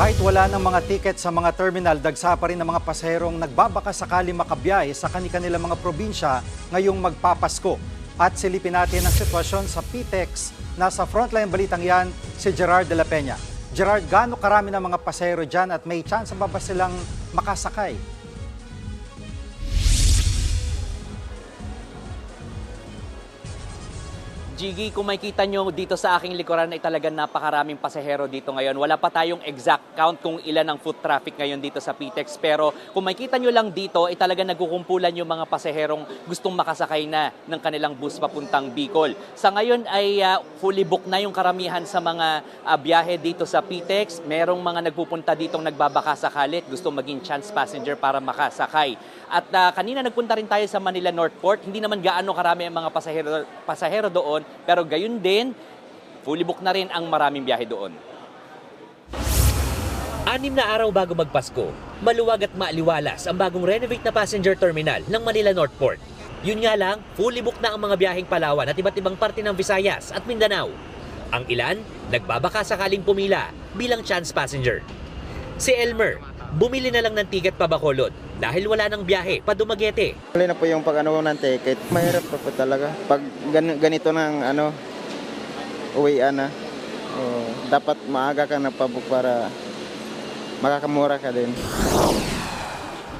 Kahit wala ng mga tiket sa mga terminal, dagsa pa rin ng mga pasaherong nagbabaka sakali makabiyahe sa kanilang mga probinsya ngayong magpapasko. At silipin natin ang sitwasyon sa PTEX. Nasa frontline balitang yan, si Gerard de la Peña. Gerard, gaano karami ng mga pasahero dyan at may chance ba ba silang makasakay? Jiggy, kung makikita nyo dito sa aking likuran ay talagang napakaraming pasahero dito ngayon. Wala pa tayong exact count kung ilan ang foot traffic ngayon dito sa PTEX. Pero kung makikita nyo lang dito ay talagang nagkukumpulan yung mga pasaherong gustong makasakay na ng kanilang bus papuntang Bicol. Sa ngayon ay ah, fully booked na yung karamihan sa mga ah, biyahe dito sa PTEX. Merong mga nagpupunta ditong nagbabaka sakalit, gustong maging chance passenger para makasakay. At ah, kanina nagpunta rin tayo sa Manila Northport. Hindi naman gaano karami ang mga pasahero, pasahero doon, pero gayon din, fully booked na rin ang maraming biyahe doon. Anim na araw bago magpasko, maluwag at maaliwalas ang bagong renovate na passenger terminal ng Manila Northport. Yun nga lang, fully booked na ang mga biyaheng Palawan at iba't ibang parte ng Visayas at Mindanao. Ang ilan, nagbabaka sakaling pumila bilang chance passenger. Si Elmer, bumili na lang ng ticket pa Bacolod dahil wala nang biyahe pa Dumaguete. Huli na po yung pag ano ng ticket. Mahirap pa po talaga. Pag gan- ganito ng ano, uwian na, oh, dapat maaga ka nagpabook para makakamura ka din.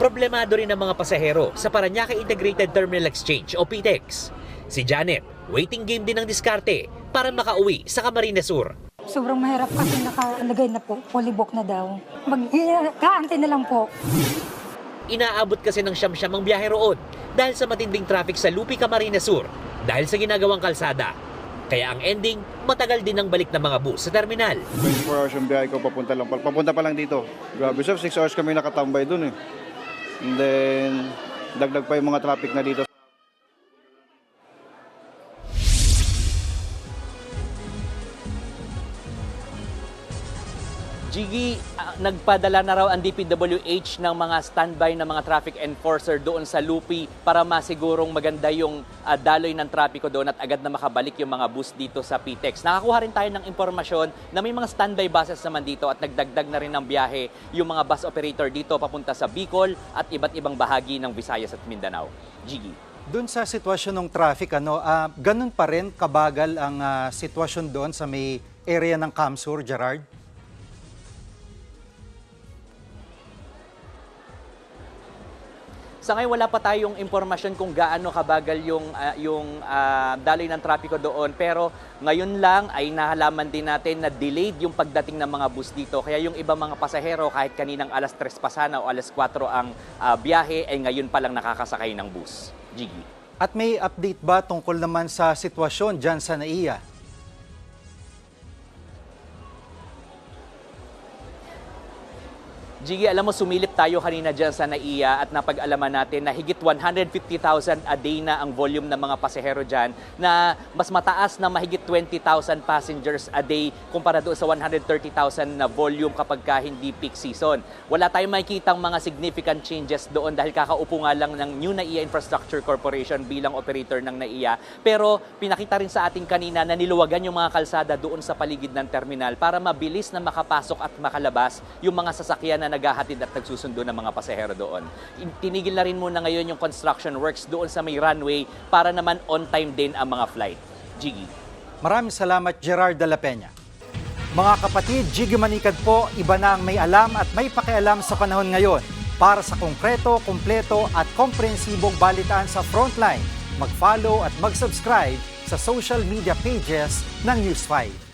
Problemado rin ang mga pasahero sa Paranaque Integrated Terminal Exchange o PTEX. Si Janet, waiting game din ang diskarte para makauwi sa Camarines Sur. Sobrang mahirap kasi nakalagay na po, fully book na daw. Mag-kaantay na lang po. Inaabot kasi ng siyam-siyam ang biyahe roon dahil sa matinding traffic sa Lupi, Camarines Sur dahil sa ginagawang kalsada. Kaya ang ending, matagal din ang balik ng mga bus sa terminal. 24 hours yung biyahe ko papunta lang. Papunta pa lang dito. Grabe sir, 6 hours kami nakatambay dun eh. And then, dagdag pa yung mga traffic na dito. Jiggy, ah, nagpadala na raw ang DPWH ng mga standby na mga traffic enforcer doon sa Lupi para masigurong maganda yung ah, daloy ng trapiko doon at agad na makabalik yung mga bus dito sa PTEX. Nakakuha rin tayo ng impormasyon na may mga standby buses naman dito at nagdagdag na rin ng biyahe yung mga bus operator dito papunta sa Bicol at iba't ibang bahagi ng Visayas at Mindanao. Jiggy. Doon sa sitwasyon ng traffic, ano, ah, ganun pa rin kabagal ang ah, sitwasyon doon sa may area ng Kamsur, Gerard? Sa ngayon wala pa tayong impormasyon kung gaano kabagal yung ah, yung ah, daloy ng trapiko doon pero ngayon lang ay nahalaman din natin na delayed yung pagdating ng mga bus dito kaya yung ibang mga pasahero kahit kaninang alas 3 pa sana o alas 4 ang ah, biyahe ay ngayon pa lang nakakasakay ng bus. Jiggy. At may update ba tungkol naman sa sitwasyon dyan sa NAIA? Jiggy, alam mo, sumilip tayo kanina dyan sa NAIA at napag-alaman natin na higit 150,000 a day na ang volume ng mga pasahero dyan na mas mataas na mahigit 20,000 passengers a day kumpara doon sa 130,000 na volume kapag ka hindi peak season. Wala tayong makikitang mga significant changes doon dahil kakaupo nga lang ng New NAIA Infrastructure Corporation bilang operator ng NAIA. Pero pinakita rin sa atin kanina na niluwagan yung mga kalsada doon sa paligid ng terminal para mabilis na makapasok at makalabas yung mga sasakyan na naghahatid at nagsusundo ng mga pasahero doon. Tinigil na rin muna ngayon yung construction works doon sa may runway para naman on time din ang mga flight. Jiggy. Maraming salamat, Gerard de la Peña. Mga kapatid, Jiggy Manikad po, iba na ang may alam at may pakialam sa panahon ngayon. Para sa konkreto, kumpleto at komprehensibong balitaan sa Frontline, mag-follow at mag-subscribe sa social media pages ng News 5.